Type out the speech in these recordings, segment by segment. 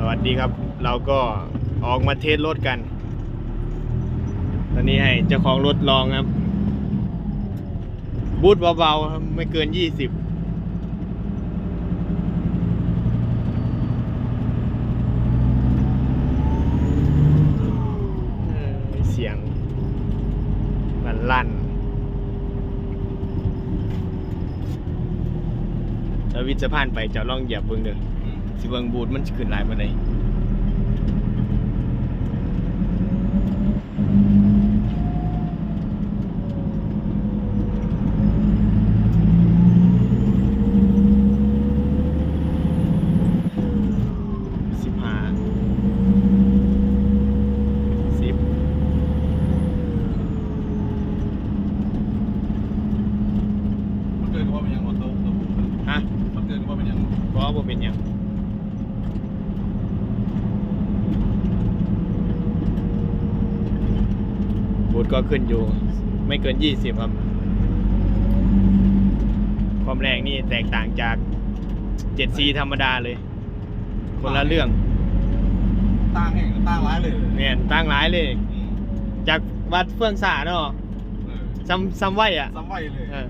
สวัสดีครับ เราก็ออกมาเทสรถกัน ตอนนี้ให้เจ้าของรถลองครับ บูทเบาๆครับไม่เกิน 20เออมีเสียงมันลั่นแล้ววิจะผ่านไปจะล่องเหยียบเบิ่งเด้อ สิเบิ่งบูทมันสิขึ้นหลายปานใดสิบห้าสิบมันเกินกว่าเป็นยังมอเตอร์ตัวบุกฮะมันเกินกว่าเป็นยังก็บ่เป็นหยัง บูทก็ขึ้นอยู่ ไม่เกิน 20 ครับ ความแรงนี่แตกต่างจาก 7C ธรรมดาเลย คนละเรื่องตั้งแห่งตั้งร้ายเลยแม่นตั้งหลายเลยอืมจากวัดเฟื่องสาเนาะเออซ้ำซ้ำไว้อะซ้ำไว้เลย เออ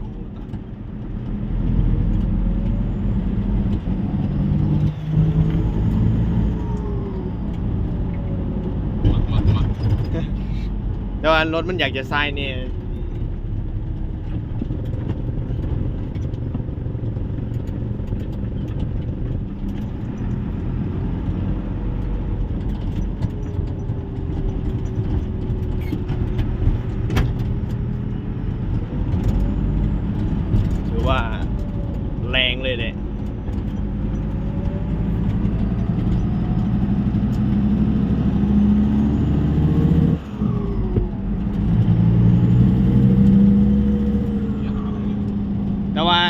มักมักมัก แต่ว่ารถมันอยากจะทรายเนี่ยถือว่าแรงเลยเลย แต่ว่า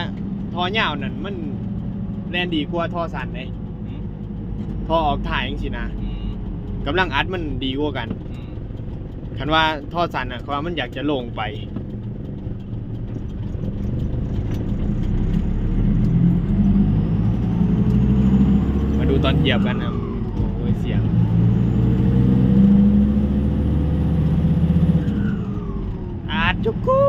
ท อเหยาวนั่นมันแรงดีกว่าทอสันเลยอืมทอออกถ่ายจังสินะอืมกำลังอัดมันดีกว่ากัน อืมคันว่าทอสันอะเขาว่ามันอยากจะลงไป มาดูตอนเหยียบกันนะโอ้ยเสียง อาจุกู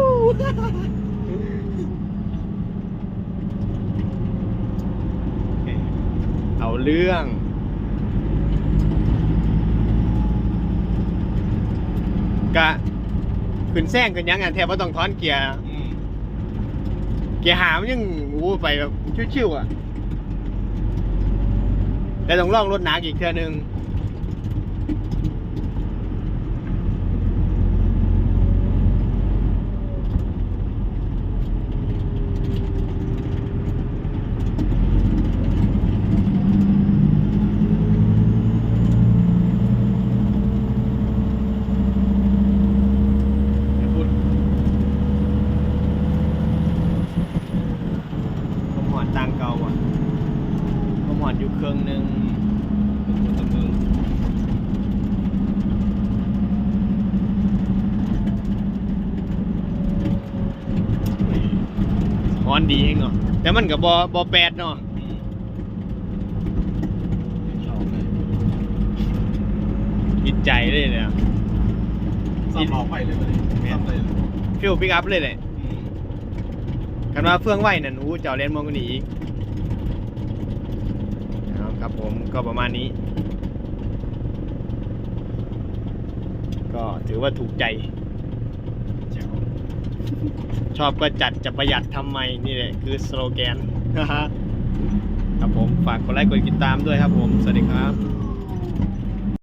เรื่อง กะขึ้นแซงขึ้นยังไงแทบว่าต้องถอนเกียร์ เกียร์หามันยังวูไปแบบชิวๆอะ แต่ต้องล่องรถหนักอีกเทื่อนึง เดี๋ยวพูด ผมหอนตังเก่าอะผมหอนอยู่ เครื่องหนึงพูดตะมึงหอนดีเองเนาะแต่มันกับบอบอแปดเนาะอืมชอบเลยจิตใจเลยเนี่ยซ้ำเอาไปเลยเลยซ้ำเลยฟิลปิกอัพเลยแหละอืมคันว่าเฟื่องไหวนั่นอู้เจ้าเล่นมองกันอีก เอาครับผมก็ประมาณนี้ ก็ถือว่าถูกใจแจ๋วชอบก็จัดจะประหยัดทำไมนี่แหละคือสโลแกน ครับผมฝากกดไลค์กดติดตามด้วยครับผม สวัสดีครับ